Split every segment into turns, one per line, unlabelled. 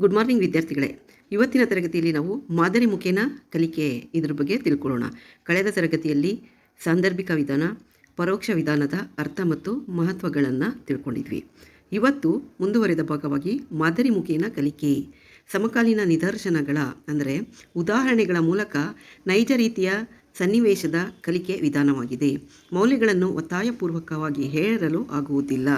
Good morning ವಿದ್ಯಾರ್ಥಿಗಳೇ. ಇವತ್ತಿನ ತರಗತಿಯಲ್ಲಿ ನಾವು ಮಾದರಿ ಮುಖೇನ ಕಲಿಕೆ ಇದರ ಬಗ್ಗೆ ತಿಳ್ಕೊಳ್ಳೋಣ. ಕಳೆದ ತರಗತಿಯಲ್ಲಿ ಸಾಂದರ್ಭಿಕ ವಿಧಾನ, ಪರೋಕ್ಷ ವಿಧಾನದ ಅರ್ಥ ಮತ್ತು ಮಹತ್ವಗಳನ್ನು ತಿಳ್ಕೊಂಡಿದ್ವಿ. ಇವತ್ತು ಮುಂದುವರೆದ ಭಾಗವಾಗಿ ಮಾದರಿ ಮುಖೇನ ಕಲಿಕೆ. ಸಮಕಾಲೀನ ನಿದರ್ಶನಗಳ, ಅಂದರೆ ಉದಾಹರಣೆಗಳ ಮೂಲಕ ನೈಜ ರೀತಿಯ ಸನ್ನಿವೇಶದ ಕಲಿಕೆ ವಿಧಾನವಾಗಿದೆ. ಮೌಲ್ಯಗಳನ್ನು ಒತ್ತಾಯಪೂರ್ವಕವಾಗಿ ಹೇಳಲು ಆಗುವುದಿಲ್ಲ.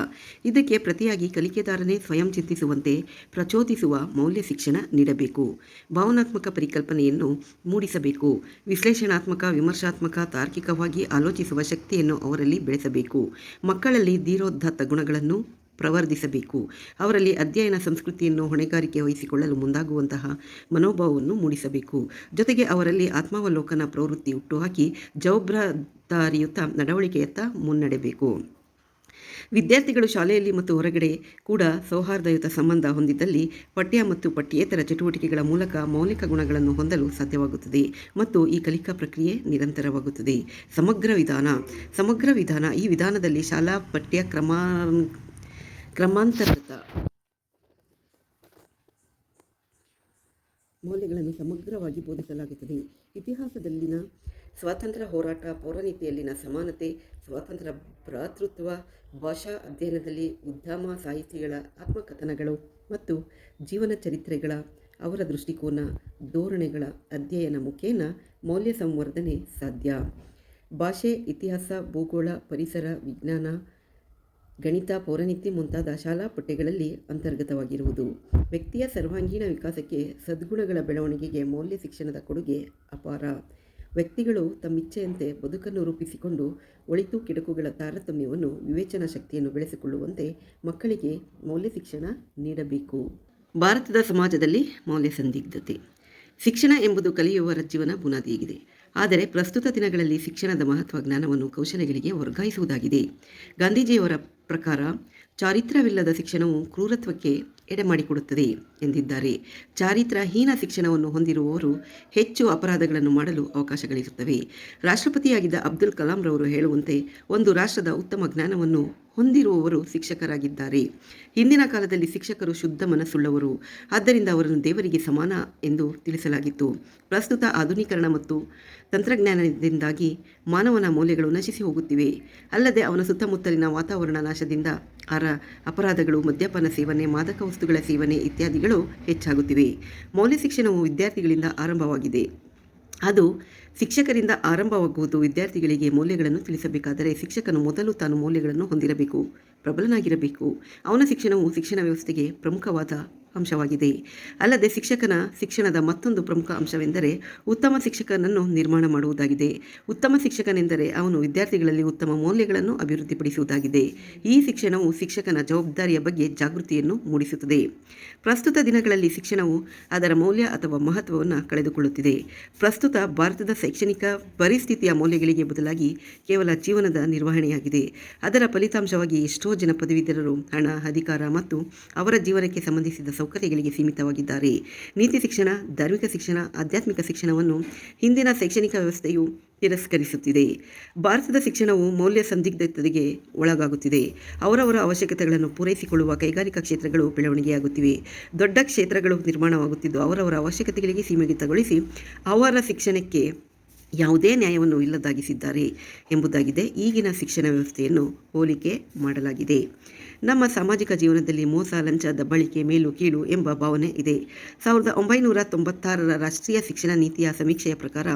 ಇದಕ್ಕೆ ಪ್ರತಿಯಾಗಿ ಕಲಿಕೆದಾರನೇ ಸ್ವಯಂ ಚಿಂತಿಸುವಂತೆ ಪ್ರಚೋದಿಸುವ ಮೌಲ್ಯ ಶಿಕ್ಷಣ ನೀಡಬೇಕು. ಭಾವನಾತ್ಮಕ ಪರಿಕಲ್ಪನೆಯನ್ನು ಮೂಡಿಸಬೇಕು. ವಿಶ್ಲೇಷಣಾತ್ಮಕ, ವಿಮರ್ಶಾತ್ಮಕ, ತಾರ್ಕಿಕವಾಗಿ ಆಲೋಚಿಸುವ ಶಕ್ತಿಯನ್ನು ಅವರಲ್ಲಿ ಬೆಳೆಸಬೇಕು. ಮಕ್ಕಳಲ್ಲಿ ಧೀರೋದ್ಧತ್ತ ಗುಣಗಳನ್ನು ಪ್ರವರ್ಧಿಸಬೇಕು. ಅವರಲ್ಲಿ ಅಧ್ಯಯನ ಸಂಸ್ಕೃತಿಯನ್ನು ಹೊಣೆಗಾರಿಕೆ ವಹಿಸಿಕೊಳ್ಳಲು ಮುಂದಾಗುವಂತಹ ಮನೋಭಾವವನ್ನು ಮೂಡಿಸಬೇಕು. ಜೊತೆಗೆ ಅವರಲ್ಲಿ ಆತ್ಮಾವಲೋಕನ ಪ್ರವೃತ್ತಿ ಹುಟ್ಟುಹಾಕಿ ಜವಾಬ್ದಾರಿಯುತ ನಡವಳಿಕೆಯತ್ತ ಮುನ್ನಡೆಬೇಕು. ವಿದ್ಯಾರ್ಥಿಗಳು ಶಾಲೆಯಲ್ಲಿ ಮತ್ತು ಹೊರಗಡೆ ಕೂಡ ಸೌಹಾರ್ದಯುತ ಸಂಬಂಧ ಹೊಂದಿದ್ದಲ್ಲಿ ಪಠ್ಯ ಮತ್ತು ಪಠ್ಯೇತರ ಚಟುವಟಿಕೆಗಳ ಮೂಲಕ ಮೌಲಿಕ ಗುಣಗಳನ್ನು ಹೊಂದಲು ಸಾಧ್ಯವಾಗುತ್ತದೆ ಮತ್ತು ಈ ಕಲಿಕಾ ಪ್ರಕ್ರಿಯೆ ನಿರಂತರವಾಗುತ್ತದೆ. ಸಮಗ್ರ ವಿಧಾನ. ಸಮಗ್ರ ವಿಧಾನ ಈ ವಿಧಾನದಲ್ಲಿ ಶಾಲಾ ಪಠ್ಯ ಕ್ರಮ ಕ್ರಮಾಂತರ್ಗತ ಮೌಲ್ಯಗಳನ್ನು ಸಮಗ್ರವಾಗಿ ಬೋಧಿಸಲಾಗುತ್ತದೆ. ಇತಿಹಾಸದಲ್ಲಿನ ಸ್ವಾತಂತ್ರ್ಯ ಹೋರಾಟ, ಪೌರನೀತಿಯಲ್ಲಿನ ಸಮಾನತೆ, ಸ್ವಾತಂತ್ರ್ಯ ಭ್ರಾತೃತ್ವ, ಭಾಷಾ ಅಧ್ಯಯನದಲ್ಲಿ ಉದ್ಯಮ ಸಾಹಿತಿಗಳ ಆತ್ಮಕಥನಗಳು ಮತ್ತು ಜೀವನ ಚರಿತ್ರೆಗಳ, ಅವರ ದೃಷ್ಟಿಕೋನ, ಧೋರಣೆಗಳ ಅಧ್ಯಯನ ಮುಖೇನ ಮೌಲ್ಯ ಸಂವರ್ಧನೆ ಸಾಧ್ಯ. ಭಾಷೆ, ಇತಿಹಾಸ, ಭೂಗೋಳ, ಪರಿಸರ, ವಿಜ್ಞಾನ ಗಣಿತ ಪೌರನಿತ್ಯ ಮುಂತಾದ ಶಾಲಾ ಪಠ್ಯಗಳಲ್ಲಿ ಅಂತರ್ಗತವಾಗಿರುವುದು. ವ್ಯಕ್ತಿಯ ಸರ್ವಾಂಗೀಣ ವಿಕಾಸಕ್ಕೆ ಸದ್ಗುಣಗಳ ಬೆಳವಣಿಗೆಗೆ ಮೌಲ್ಯ ಶಿಕ್ಷಣದ ಕೊಡುಗೆ ಅಪಾರ. ವ್ಯಕ್ತಿಗಳು ತಮ್ಮಿಚ್ಛೆಯಂತೆ ಬದುಕನ್ನು ರೂಪಿಸಿಕೊಂಡು ಒಳಿತು ಕೆಡಕುಗಳ ತಾರತಮ್ಯವನ್ನು, ವಿವೇಚನಾ ಶಕ್ತಿಯನ್ನು ಬೆಳೆಸಿಕೊಳ್ಳುವಂತೆ ಮಕ್ಕಳಿಗೆ ಮೌಲ್ಯ ಶಿಕ್ಷಣ ನೀಡಬೇಕು. ಭಾರತದ ಸಮಾಜದಲ್ಲಿ ಮೌಲ್ಯ ಸಂದಿಗ್ಧತೆ. ಶಿಕ್ಷಣ ಎಂಬುದು ಕಲಿಯುವವರ ಜೀವನ ಬುನಾದಿಯಾಗಿದೆ. ಆದರೆ ಪ್ರಸ್ತುತ ದಿನಗಳಲ್ಲಿ ಶಿಕ್ಷಣದ ಮಹತ್ವ, ಜ್ಞಾನವನ್ನು ಕೌಶಲ್ಯಗಳಿಗೆ ವರ್ಗಾಯಿಸುವುದಾಗಿದೆ. ಗಾಂಧೀಜಿಯವರ ಪ್ರಕಾರ ಚಾರಿತ್ರವಿಲ್ಲದ ಶಿಕ್ಷಣವು ಕ್ರೂರತ್ವಕ್ಕೆ ಎಡೆಮಾಡಿಕೊಡುತ್ತದೆ ಎಂದಿದ್ದಾರೆ. ಚಾರಿತ್ರಹೀನ ಶಿಕ್ಷಣವನ್ನು ಹೊಂದಿರುವವರು ಹೆಚ್ಚು ಅಪರಾಧಗಳನ್ನು ಮಾಡಲು ಅವಕಾಶಗಳಿರುತ್ತವೆ. ರಾಷ್ಟ್ರಪತಿಯಾಗಿದ್ದ ಅಬ್ದುಲ್ ಕಲಾಂ ರವರು ಹೇಳುವಂತೆ ಒಂದು ರಾಷ್ಟ್ರದ ಉತ್ತಮ ಜ್ಞಾನವನ್ನು ಹೊಂದಿರುವವರು ಶಿಕ್ಷಕರಾಗಿದ್ದಾರೆ. ಹಿಂದಿನ ಕಾಲದಲ್ಲಿ ಶಿಕ್ಷಕರು ಶುದ್ಧ ಮನಸ್ಸುಳ್ಳವರು. ಆದ್ದರಿಂದ ಅವರನ್ನು ದೇವರಿಗೆ ಸಮಾನ ಎಂದು ತಿಳಿಸಲಾಗಿತ್ತು. ಪ್ರಸ್ತುತ ಆಧುನೀಕರಣ ಮತ್ತು ತಂತ್ರಜ್ಞಾನದಿಂದಾಗಿ ಮಾನವನ ಮೌಲ್ಯಗಳು ನಶಿಸಿ ಹೋಗುತ್ತಿವೆ. ಅಲ್ಲದೆ ಅವನ ಸುತ್ತಮುತ್ತಲಿನ ವಾತಾವರಣ ನಾಶದಿಂದ ಅರ ಅಪರಾಧಗಳು, ಮದ್ಯಪಾನ ಸೇವನೆ, ಮಾದಕ ವಸ್ತುಗಳ ಸೇವನೆ ಇತ್ಯಾದಿಗಳು ಹೆಚ್ಚಾಗುತ್ತಿವೆ. ಮೌಲ್ಯ ಶಿಕ್ಷಣವು ವಿದ್ಯಾರ್ಥಿಗಳಿಂದ ಆರಂಭವಾಗಿದೆ. ಅದು ಶಿಕ್ಷಕರಿಂದ ಆರಂಭವಾಗುವುದು ವಿದ್ಯಾರ್ಥಿಗಳಿಗೆ ಮೌಲ್ಯಗಳನ್ನು ತಿಳಿಸಬೇಕಾದರೆ ಶಿಕ್ಷಕನು ಮೊದಲು ತಾನು ಮೌಲ್ಯಗಳನ್ನು ಹೊಂದಿರಬೇಕು, ಪ್ರಬಲನಾಗಿರಬೇಕು. ಅವನ ಶಿಕ್ಷಣವು ಶಿಕ್ಷಣ ವ್ಯವಸ್ಥೆಗೆ ಪ್ರಮುಖವಾದ ಅಂಶವಾಗಿದೆ. ಅಲ್ಲದೆ ಶಿಕ್ಷಕನ ಶಿಕ್ಷಣದ ಮತ್ತೊಂದು ಪ್ರಮುಖ ಅಂಶವೆಂದರೆ ಉತ್ತಮ ಶಿಕ್ಷಕನನ್ನು ನಿರ್ಮಾಣ ಮಾಡುವುದಾಗಿದೆ. ಉತ್ತಮ ಶಿಕ್ಷಕನೆಂದರೆ ಅವನು ವಿದ್ಯಾರ್ಥಿಗಳಲ್ಲಿ ಉತ್ತಮ ಮೌಲ್ಯಗಳನ್ನು ಅಭಿವೃದ್ಧಿಪಡಿಸುವುದಾಗಿದೆ. ಈ ಶಿಕ್ಷಣವು ಶಿಕ್ಷಕನ ಜವಾಬ್ದಾರಿಯ ಬಗ್ಗೆ ಜಾಗೃತಿಯನ್ನು ಮೂಡಿಸುತ್ತದೆ. ಪ್ರಸ್ತುತ ದಿನಗಳಲ್ಲಿ ಶಿಕ್ಷಣವು ಅದರ ಮೌಲ್ಯ ಅಥವಾ ಮಹತ್ವವನ್ನು ಕಳೆದುಕೊಳ್ಳುತ್ತಿದೆ. ಪ್ರಸ್ತುತ ಭಾರತದ ಶೈಕ್ಷಣಿಕ ಪರಿಸ್ಥಿತಿಯ ಮೌಲ್ಯಗಳಿಗೆ ಬದಲಾಗಿ ಕೇವಲ ಜೀವನದ ನಿರ್ವಹಣೆಯಾಗಿದೆ. ಅದರ ಫಲಿತಾಂಶವಾಗಿ ಎಷ್ಟೋ ಜನ ಪದವೀಧರರು, ಹಣ, ಅಧಿಕಾರ ಮತ್ತು ಅವರ ಜೀವನಕ್ಕೆ ಸಂಬಂಧಿಸಿದ ಸೌಕರ್ಯಗಳಿಗೆ ಸೀಮಿತವಾಗಿದ್ದಾರೆ. ನೀತಿ ಶಿಕ್ಷಣ, ಧಾರ್ಮಿಕ ಶಿಕ್ಷಣ, ಆಧ್ಯಾತ್ಮಿಕ ಶಿಕ್ಷಣವನ್ನು ಹಿಂದಿನ ಶೈಕ್ಷಣಿಕ ವ್ಯವಸ್ಥೆಯು ತಿರಸ್ಕರಿಸುತ್ತಿದೆ. ಭಾರತದ ಶಿಕ್ಷಣವು ಮೌಲ್ಯ ಸಂದಿಗ್ಧತೆಗೆ ಒಳಗಾಗುತ್ತಿದೆ. ಅವರವರ ಅವಶ್ಯಕತೆಗಳನ್ನು ಪೂರೈಸಿಕೊಳ್ಳುವ ಕೈಗಾರಿಕಾ ಕ್ಷೇತ್ರಗಳು ಬೆಳವಣಿಗೆಯಾಗುತ್ತಿವೆ. ದೊಡ್ಡ ಕ್ಷೇತ್ರಗಳು ನಿರ್ಮಾಣವಾಗುತ್ತಿದ್ದು, ಅವರವರ ಅವಶ್ಯಕತೆಗಳಿಗೆ ಸೀಮಿತಗೊಳಿಸಿ ಅವರ ಶಿಕ್ಷಣಕ್ಕೆ ಯಾವುದೇ ನ್ಯಾಯವನ್ನು ಇಲ್ಲದಾಗಿಸಿದ್ದಾರೆ ಎಂಬುದಾಗಿದೆ. ಈಗಿನ ಶಿಕ್ಷಣ ವ್ಯವಸ್ಥೆಯನ್ನು ಹೋಲಿಕೆ ಮಾಡಲಾಗಿದೆ. ನಮ್ಮ ಸಾಮಾಜಿಕ ಜೀವನದಲ್ಲಿ ಮೋಸ ಲಂಚ ದಬ್ಬಳಿಕೆ ಮೇಲು, ಕೀಳು ಎಂಬ ಭಾವನೆ ಇದೆ. ಸಾವಿರದ ಒಂಬೈನೂರ ತೊಂಬತ್ತಾರರ ರಾಷ್ಟ್ರೀಯ ಶಿಕ್ಷಣ ನೀತಿಯ ಸಮೀಕ್ಷೆಯ ಪ್ರಕಾರ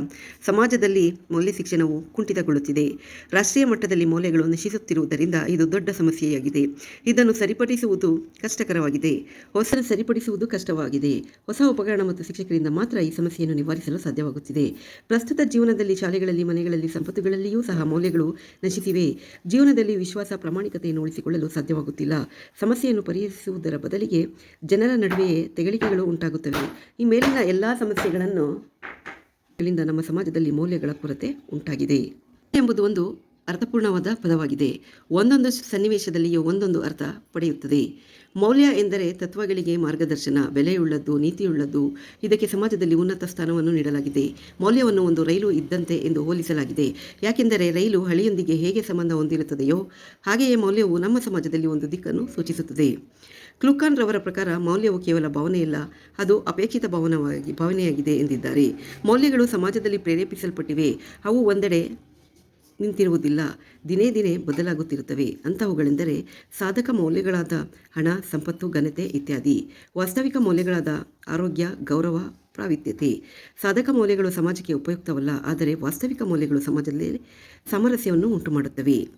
ಸಮಾಜದಲ್ಲಿ ಮೌಲ್ಯ ಶಿಕ್ಷಣವು ಕುಂಠಿತಗೊಳ್ಳುತ್ತಿದೆ. ರಾಷ್ಟ್ರೀಯ ಮಟ್ಟದಲ್ಲಿ ಮೌಲ್ಯಗಳು ನಶಿಸುತ್ತಿರುವುದರಿಂದ ಇದು ದೊಡ್ಡ ಸಮಸ್ಯೆಯಾಗಿದೆ. ಇದನ್ನು ಸರಿಪಡಿಸುವುದು ಕಷ್ಟಕರವಾಗಿದೆ. ಹೊಸ ಸರಿಪಡಿಸುವುದು ಕಷ್ಟವಾಗಿದೆ. ಹೊಸ ಉಪಕರಣ ಮತ್ತು ಶಿಕ್ಷಕರಿಂದ ಮಾತ್ರ ಈ ಸಮಸ್ಯೆಯನ್ನು ನಿವಾರಿಸಲು ಸಾಧ್ಯವಾಗುತ್ತಿದೆ. ಪ್ರಸ್ತುತ ಜೀವನದಲ್ಲಿ ಶಾಲೆಗಳಲ್ಲಿ, ಮನೆಗಳಲ್ಲಿ, ಸಂಪತ್ತುಗಳಲ್ಲಿಯೂ ಸಹ ಮೌಲ್ಯಗಳು ನಶಿಸಿವೆ. ಜೀವನದಲ್ಲಿ ವಿಶ್ವಾಸ, ಪ್ರಾಮಾಣಿಕತೆಯನ್ನು ಉಳಿಸಿಕೊಳ್ಳಲು ಸಾಧ್ಯವಾಗುತ್ತಿಲ್ಲ ಸಮಸ್ಯೆಯನ್ನು ಪರಿಹರಿಸುವುದರ ಬದಲಿಗೆ ಜನರ ನಡುವೆಯೇ ತೆಗಳಿಕೆಗಳು ಉಂಟಾಗುತ್ತವೆ. ಈ ಮೇಲಿನ ಎಲ್ಲ ಸಮಸ್ಯೆಗಳನ್ನು ನಮ್ಮ ಸಮಾಜದಲ್ಲಿ ಮೌಲ್ಯಗಳ ಕೊರತೆ ಉಂಟಾಗಿದೆ ಎಂಬುದು ಒಂದು ಅರ್ಥಪೂರ್ಣವಾದ ಪದವಾಗಿದೆ. ಒಂದೊಂದು ಸನ್ನಿವೇಶದಲ್ಲಿಯೂ ಒಂದೊಂದು ಅರ್ಥ ಪಡೆಯುತ್ತದೆ. ಮೌಲ್ಯ ಎಂದರೆ ತತ್ವಗಳಿಗೆ ಮಾರ್ಗದರ್ಶನ, ಬೆಲೆಯುಳ್ಳದ್ದು, ನೀತಿಯುಳ್ಳದ್ದು, ಇದಕ್ಕೆ ಸಮಾಜದಲ್ಲಿ ಉನ್ನತ ಸ್ಥಾನವನ್ನು ನೀಡಲಾಗಿದೆ. ಮೌಲ್ಯವನ್ನು ಒಂದು ರೈಲು ಇದ್ದಂತೆ ಎಂದು ಹೋಲಿಸಲಾಗಿದೆ. ಯಾಕೆಂದರೆ ರೈಲು ಹಳಿಯೊಂದಿಗೆ ಹೇಗೆ ಸಂಬಂಧ ಹೊಂದಿರುತ್ತದೆಯೋ, ಹಾಗೆಯೇ ಮೌಲ್ಯವು ನಮ್ಮ ಸಮಾಜದಲ್ಲಿ ಒಂದು ದಿಕ್ಕನ್ನು ಸೂಚಿಸುತ್ತದೆ. ಕ್ಲುಕಾನ್ ರವರ ಪ್ರಕಾರ ಮೌಲ್ಯವು ಕೇವಲ ಭಾವನೆಯಲ್ಲ, ಅದು ಅಪೇಕ್ಷಿತ ಭಾವನವಾಗಿ ಭಾವನೆಯಾಗಿದೆ ಎಂದಿದ್ದಾರೆ. ಮೌಲ್ಯಗಳು ಸಮಾಜದಲ್ಲಿ ಪ್ರೇರೇಪಿಸಲ್ಪಟ್ಟಿವೆ. ಅವು ಒಂದೆಡೆ ನಿಂತಿರುವುದಿಲ್ಲ. ದಿನೇ ದಿನೇ ಬದಲಾಗುತ್ತಿರುತ್ತವೆ. ಅಂತಹವುಗಳೆಂದರೆ ಸಾಧಕ ಮೌಲ್ಯಗಳಾದ ಹಣ, ಸಂಪತ್ತು, ಘನತೆ ಇತ್ಯಾದಿ. ವಾಸ್ತವಿಕ ಮೌಲ್ಯಗಳಾದ ಆರೋಗ್ಯ, ಗೌರವ, ಪ್ರಾವಿತ್ಯತೆ. ಸಾಧಕ ಮೌಲ್ಯಗಳು ಸಮಾಜಕ್ಕೆ ಉಪಯುಕ್ತವಲ್ಲ, ಆದರೆ ವಾಸ್ತವಿಕ ಮೌಲ್ಯಗಳು ಸಮಾಜದಲ್ಲಿ ಸಾಮರಸ್ಯವನ್ನು ಉಂಟುಮಾಡುತ್ತವೆ.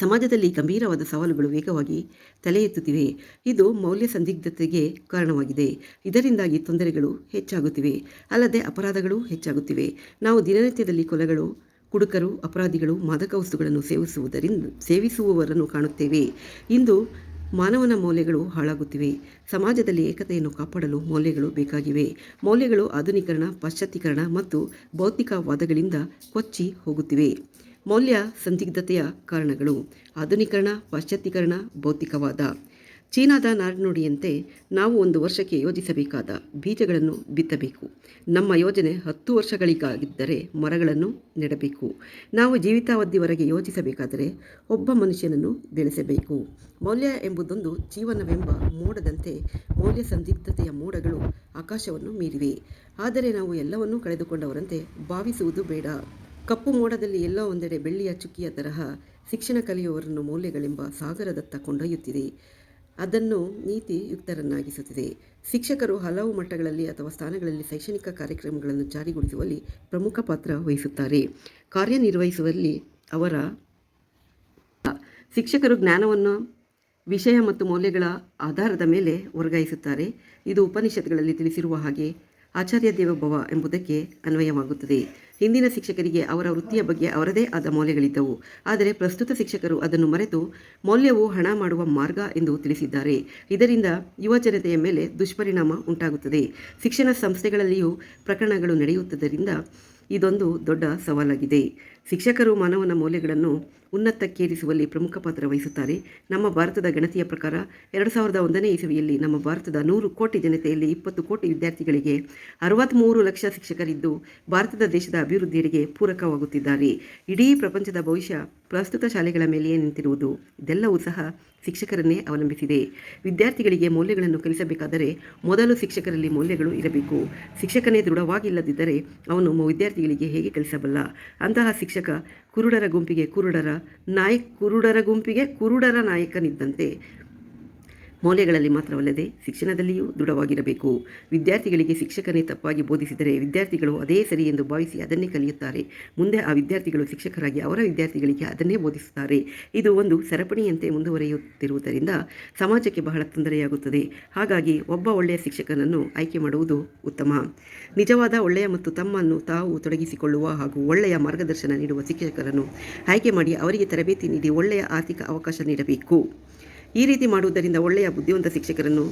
ಸಮಾಜದಲ್ಲಿ ಗಂಭೀರವಾದ ಸವಾಲುಗಳು ವೇಗವಾಗಿ ತಲೆ ಎತ್ತುತ್ತಿವೆ ಇದು ಮೌಲ್ಯ ಸಂದಿಗ್ಧತೆಗೆ ಕಾರಣವಾಗಿದೆ. ಇದರಿಂದಾಗಿ ತೊಂದರೆಗಳು ಹೆಚ್ಚಾಗುತ್ತಿವೆ. ಅಲ್ಲದೆ ಅಪರಾಧಗಳು ಹೆಚ್ಚಾಗುತ್ತಿವೆ. ನಾವು ದಿನನಿತ್ಯದಲ್ಲಿ ಕೊಲೆಗಳು ಕುಡುಕರು, ಅಪರಾಧಿಗಳು, ಮಾದಕ ವಸ್ತುಗಳನ್ನು ಸೇವಿಸುವುದರಿಂದ, ಸೇವಿಸುವವರನ್ನು ಕಾಣುತ್ತೇವೆ. ಇಂದು ಮಾನವನ ಮೌಲ್ಯಗಳು ಹಾಳಾಗುತ್ತಿವೆ. ಸಮಾಜದಲ್ಲಿ ಏಕತೆಯನ್ನು ಕಾಪಾಡಲು ಮೌಲ್ಯಗಳು ಬೇಕಾಗಿವೆ. ಮೌಲ್ಯಗಳು ಆಧುನೀಕರಣ, ಪಾಶ್ಚಾತ್ಯೀಕರಣ ಮತ್ತು ಭೌತಿಕವಾದಗಳಿಂದ ಕೊಚ್ಚಿ ಹೋಗುತ್ತಿವೆ. ಮೌಲ್ಯ ಸಂದಿಗ್ಧತೆಯ ಕಾರಣಗಳು. ಆಧುನೀಕರಣ, ಪಾಶ್ಚಾತ್ಯೀಕರಣ, ಭೌತಿಕವಾದ. ಚೀನಾದ ನಾಡುನುಡಿಯಂತೆ ನಾವು ಒಂದು ವರ್ಷಕ್ಕೆ ಯೋಜಿಸಬೇಕಾದ ಬೀಜಗಳನ್ನು ಬಿತ್ತಬೇಕು. ನಮ್ಮ ಯೋಜನೆ ಹತ್ತು ವರ್ಷಗಳಿಗಾಗಿದ್ದರೆ ಮರಗಳನ್ನು ನೆಡಬೇಕು. ನಾವು ಜೀವಿತಾವಧಿವರೆಗೆ ಯೋಜಿಸಬೇಕಾದರೆ ಒಬ್ಬ ಮನುಷ್ಯನನ್ನು ಬೆಳೆಸಬೇಕು. ಮೌಲ್ಯ ಎಂಬುದೊಂದು ಜೀವನವೆಂಬ ಮೋಡದಂತೆ ಮೌಲ್ಯ ಸಂದಿಗ್ಧತೆಯ ಮೋಡಗಳು ಆಕಾಶವನ್ನು ಮೀರಿವೆ. ಆದರೆ ನಾವು ಎಲ್ಲವನ್ನೂ ಕಳೆದುಕೊಂಡವರಂತೆ ಭಾವಿಸುವುದು ಬೇಡ. ಕಪ್ಪು ಮೋಡದಲ್ಲಿ ಎಲ್ಲೋ ಒಂದೆಡೆ ಬೆಳ್ಳಿಯ ಚುಕ್ಕಿಯ ತರಹ ಶಿಕ್ಷಣ ಕಲಿಯುವವರನ್ನು ಮೌಲ್ಯಗಳೆಂಬ ಸಾಗರದತ್ತ ಕೊಂಡೊಯ್ಯುತ್ತಿದೆ. ಅದನ್ನು ನೀತಿಯುಕ್ತರನ್ನಾಗಿಸುತ್ತಿದೆ. ಶಿಕ್ಷಕರು ಹಲವು ಮಟ್ಟಗಳಲ್ಲಿ ಅಥವಾ ಸ್ಥಾನಗಳಲ್ಲಿ ಶೈಕ್ಷಣಿಕ ಕಾರ್ಯಕ್ರಮಗಳನ್ನು ಜಾರಿಗೊಳಿಸುವಲ್ಲಿ ಪ್ರಮುಖ ಪಾತ್ರ ವಹಿಸುತ್ತಾರೆ. ಕಾರ್ಯನಿರ್ವಹಿಸುವಲ್ಲಿ ಅವರ ಶಿಕ್ಷಕರು ಜ್ಞಾನವನ್ನು, ವಿಷಯ ಮತ್ತು ಮೌಲ್ಯಗಳ ಆಧಾರದ ಮೇಲೆ ವರ್ಗಾಯಿಸುತ್ತಾರೆ. ಇದು ಉಪನಿಷತ್ಗಳಲ್ಲಿ ತಿಳಿಸಿರುವ ಹಾಗೆ ಆಚಾರ್ಯ ದೇವಭವ ಎಂಬುದಕ್ಕೆ ಅನ್ವಯವಾಗುತ್ತದೆ. ಹಿಂದಿನ ಶಿಕ್ಷಕರಿಗೆ ಅವರ ವೃತ್ತಿಯ ಬಗ್ಗೆ ಅವರದೇ ಆದ ಮೌಲ್ಯಗಳಿದ್ದವು. ಆದರೆ ಪ್ರಸ್ತುತ ಶಿಕ್ಷಕರು ಅದನ್ನು ಮರೆತು ಮೌಲ್ಯವು ಹಣ ಮಾಡುವ ಮಾರ್ಗ ಎಂದು ತಿಳಿಸಿದ್ದಾರೆ. ಇದರಿಂದ ಯುವ ಜನತೆಯ ಮೇಲೆ ದುಷ್ಪರಿಣಾಮ ಉಂಟಾಗುತ್ತದೆ. ಶಿಕ್ಷಣ ಸಂಸ್ಥೆಗಳಲ್ಲಿಯೂ ಪ್ರಕರಣಗಳು ನಡೆಯುತ್ತದರಿಂದ ಇದೊಂದು ದೊಡ್ಡ ಸವಾಲಾಗಿದೆ. ಶಿಕ್ಷಕರು ಮಾನವನ ಮೌಲ್ಯಗಳನ್ನು ಉನ್ನತಕ್ಕೇರಿಸುವಲ್ಲಿ ಪ್ರಮುಖ ಪಾತ್ರ ವಹಿಸುತ್ತಾರೆ. ನಮ್ಮ ಭಾರತದ ಗಣತಿಯ ಪ್ರಕಾರ ಎರಡು ಸಾವಿರದ ಒಂದನೇ ಇಸವಿಯಲ್ಲಿ ನಮ್ಮ ಭಾರತದ ನೂರು ಕೋಟಿ ಜನತೆಯಲ್ಲಿ ಇಪ್ಪತ್ತು ಕೋಟಿ ವಿದ್ಯಾರ್ಥಿಗಳಿಗೆ ಅರವತ್ತ್ಮೂರು ಲಕ್ಷ ಶಿಕ್ಷಕರಿದ್ದು ಭಾರತದ ದೇಶದ ಅಭಿವೃದ್ಧಿಯೆಡೆಗೆ ಪೂರಕವಾಗುತ್ತಿದ್ದಾರೆ. ಇಡೀ ಪ್ರಪಂಚದ ಭವಿಷ್ಯ ಪ್ರಸ್ತುತ ಶಾಲೆಗಳ ಮೇಲೆಯೇ ನಿಂತಿರುವುದು, ಇದೆಲ್ಲವೂ ಸಹ ಶಿಕ್ಷಕರನ್ನೇ ಅವಲಂಬಿಸಿದೆ. ವಿದ್ಯಾರ್ಥಿಗಳಿಗೆ ಮೌಲ್ಯಗಳನ್ನು ಕಲಿಸಬೇಕಾದರೆ ಮೊದಲು ಶಿಕ್ಷಕರಲ್ಲಿ ಮೌಲ್ಯಗಳು ಇರಬೇಕು. ಶಿಕ್ಷಕನೇ ದೃಢವಾಗಿಲ್ಲದಿದ್ದರೆ ಅವನು ವಿದ್ಯಾರ್ಥಿಗಳಿಗೆ ಹೇಗೆ ಕಲಿಸಬಲ್ಲ? ಅಂತಹ ಶಿಕ್ಷಕ ಕುರುಡರ ಗುಂಪಿಗೆ ಕುರುಡರ ನಾಯಕ್, ಕುರುಡರ ಗುಂಪಿಗೆ ಕುರುಡರ ನಾಯಕನಿದ್ದಂತೆ ಮೌಲ್ಯಗಳಲ್ಲಿ ಮಾತ್ರವಲ್ಲದೆ ಶಿಕ್ಷಣದಲ್ಲಿಯೂ ದೃಢವಾಗಿರಬೇಕು. ವಿದ್ಯಾರ್ಥಿಗಳಿಗೆ ಶಿಕ್ಷಕನೇ ತಪ್ಪಾಗಿ ಬೋಧಿಸಿದರೆ ವಿದ್ಯಾರ್ಥಿಗಳು ಅದೇ ಸರಿ ಎಂದು ಭಾವಿಸಿ ಅದನ್ನೇ ಕಲಿಯುತ್ತಾರೆ. ಮುಂದೆ ಆ ವಿದ್ಯಾರ್ಥಿಗಳು ಶಿಕ್ಷಕರಾಗಿ ಅವರ ವಿದ್ಯಾರ್ಥಿಗಳಿಗೆ ಅದನ್ನೇ ಬೋಧಿಸುತ್ತಾರೆ. ಇದು ಒಂದು ಸರಪಣಿಯಂತೆ ಮುಂದುವರಿಯುತ್ತಿರುವುದರಿಂದ ಸಮಾಜಕ್ಕೆ ಬಹಳ ತೊಂದರೆಯಾಗುತ್ತದೆ. ಹಾಗಾಗಿ ಒಬ್ಬ ಒಳ್ಳೆಯ ಶಿಕ್ಷಕನನ್ನು ಆಯ್ಕೆ ಮಾಡುವುದು ಉತ್ತಮ. ನಿಜವಾದ ಒಳ್ಳೆಯ ಮತ್ತು ತಮ್ಮನ್ನು ತಾವು ತೊಡಗಿಸಿಕೊಳ್ಳುವ ಹಾಗೂ ಒಳ್ಳೆಯ ಮಾರ್ಗದರ್ಶನ ನೀಡುವ ಶಿಕ್ಷಕರನ್ನು ಆಯ್ಕೆ ಮಾಡಿ ಅವರಿಗೆ ತರಬೇತಿ ನೀಡಿ ಒಳ್ಳೆಯ ಆರ್ಥಿಕ ಅವಕಾಶ ನೀಡಬೇಕು. ಈ ರೀತಿ ಮಾಡುವುದರಿಂದ ಒಳ್ಳೆಯ ಬುದ್ಧಿವಂತ ಶಿಕ್ಷಕರನ್ನು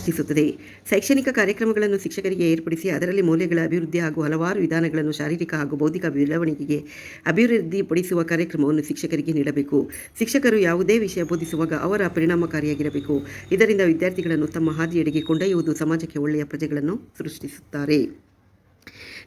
ಹೆಚ್ಚಿಸುತ್ತದೆ ಶೈಕ್ಷಣಿಕ ಕಾರ್ಯಕ್ರಮಗಳನ್ನು ಶಿಕ್ಷಕರಿಗೆ ಏರ್ಪಡಿಸಿ ಅದರಲ್ಲಿ ಮೌಲ್ಯಗಳ ಅಭಿವೃದ್ಧಿ ಹಾಗೂ ಹಲವಾರು ವಿಧಾನಗಳನ್ನು ಶಾರೀರಿಕ ಹಾಗೂ ಬೌದ್ಧಿಕ ಬೆಳವಣಿಗೆಗೆ ಅಭಿವೃದ್ಧಿಪಡಿಸುವ ಕಾರ್ಯಕ್ರಮವನ್ನು ಶಿಕ್ಷಕರಿಗೆ ನೀಡಬೇಕು. ಶಿಕ್ಷಕರು ಯಾವುದೇ ವಿಷಯ ಬೋಧಿಸುವಾಗ ಅವರ ಪರಿಣಾಮಕಾರಿಯಾಗಿರಬೇಕು. ಇದರಿಂದ ವಿದ್ಯಾರ್ಥಿಗಳನ್ನು ತಮ್ಮ ಹಾದಿಯಡೆಗೆ ಕೊಂಡೊಯ್ಯುವುದು ಸಮಾಜಕ್ಕೆ ಒಳ್ಳೆಯ ಪ್ರಜೆಗಳನ್ನು ಸೃಷ್ಟಿಸುತ್ತಾರೆ.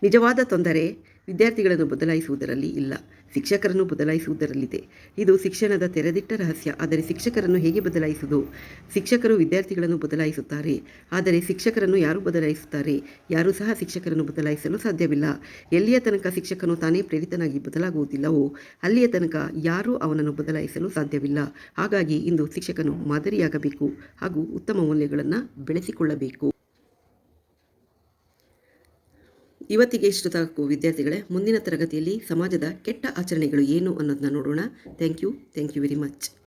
ನಿಜವಾದ ತೊಂದರೆ ವಿದ್ಯಾರ್ಥಿಗಳನ್ನು ಬದಲಾಯಿಸುವುದರಲ್ಲಿ ಇಲ್ಲ. ಶಿಕ್ಷಕರನ್ನು ಬದಲಾಯಿಸುವುದರಲ್ಲಿದೆ. ಇದು ಶಿಕ್ಷಣದ ತೆರೆದಿಟ್ಟ ರಹಸ್ಯ. ಆದರೆ ಶಿಕ್ಷಕರನ್ನು ಹೇಗೆ ಬದಲಾಯಿಸುವುದು? ಶಿಕ್ಷಕರು ವಿದ್ಯಾರ್ಥಿಗಳನ್ನು ಬದಲಾಯಿಸುತ್ತಾರೆ. ಆದರೆ ಶಿಕ್ಷಕರನ್ನು ಯಾರು ಬದಲಾಯಿಸುತ್ತಾರೆ? ಯಾರೂ ಸಹ ಶಿಕ್ಷಕರನ್ನು ಬದಲಾಯಿಸಲು ಸಾಧ್ಯವಿಲ್ಲ. ಎಲ್ಲಿಯ ತನಕ ಶಿಕ್ಷಕನು ತಾನೇ ಪ್ರೇರಿತನಾಗಿ ಬದಲಾಗುವುದಿಲ್ಲವೋ, ಅಲ್ಲಿಯ ತನಕ ಯಾರೂ ಅವನನ್ನು ಬದಲಾಯಿಸಲು ಸಾಧ್ಯವಿಲ್ಲ. ಹಾಗಾಗಿ ಇಂದು ಶಿಕ್ಷಕನು ಮಾದರಿಯಾಗಬೇಕು ಹಾಗೂ ಉತ್ತಮ ಮೌಲ್ಯಗಳನ್ನು ಬೆಳೆಸಿಕೊಳ್ಳಬೇಕು. ಇವತ್ತಿಗೆ ಇಷ್ಟು ಸಾಕು ವಿದ್ಯಾರ್ಥಿಗಳೇ, ಮುಂದಿನ ತರಗತಿಯಲ್ಲಿ ಸಮಾಜದ ಕೆಟ್ಟ ಆಚರಣೆಗಳು ಏನು ಅನ್ನೋದನ್ನ ನೋಡೋಣ. Thank you thank you very much